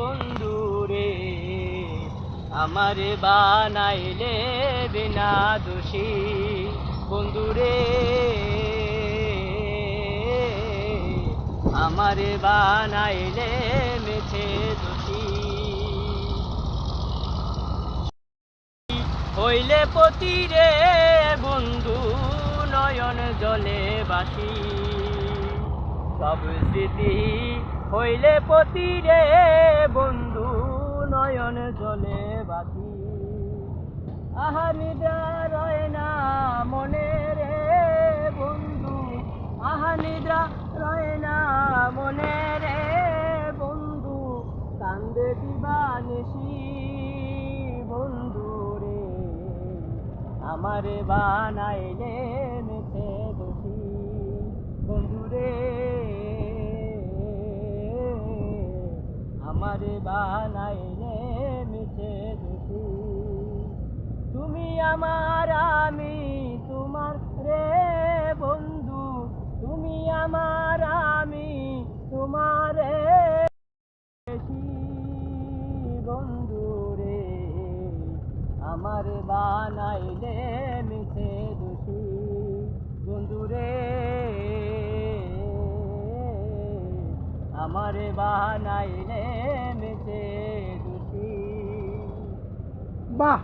বন্ধু রে আমারে বানাইলে বিনা দোষী। বন্ধু রে আমারে বানাইলে মেছে দোষী। হইলে পতি রে বন্ধু নয়ন জলে বাসি। সব স্মৃতি হইলে পতি রে বন্ধু নয়ন জলে বাসি আহা নিদ্রা রয় না মনে রে, বন্ধু, আহা নিদ্রা রয় না মনে রে, বন্ধু, কান্দে দিবানিসি বন্ধু রে। আমারে বানাইলে আমারে বানাইলে মেছে দোষী তুমি আমার আমি, তোমার রে বন্ধু। তুমি আমার আমি, তোমার রে বন্ধু রে। আমার বানাইলে আমার বানাইলে মেছে দুষি। বাহ!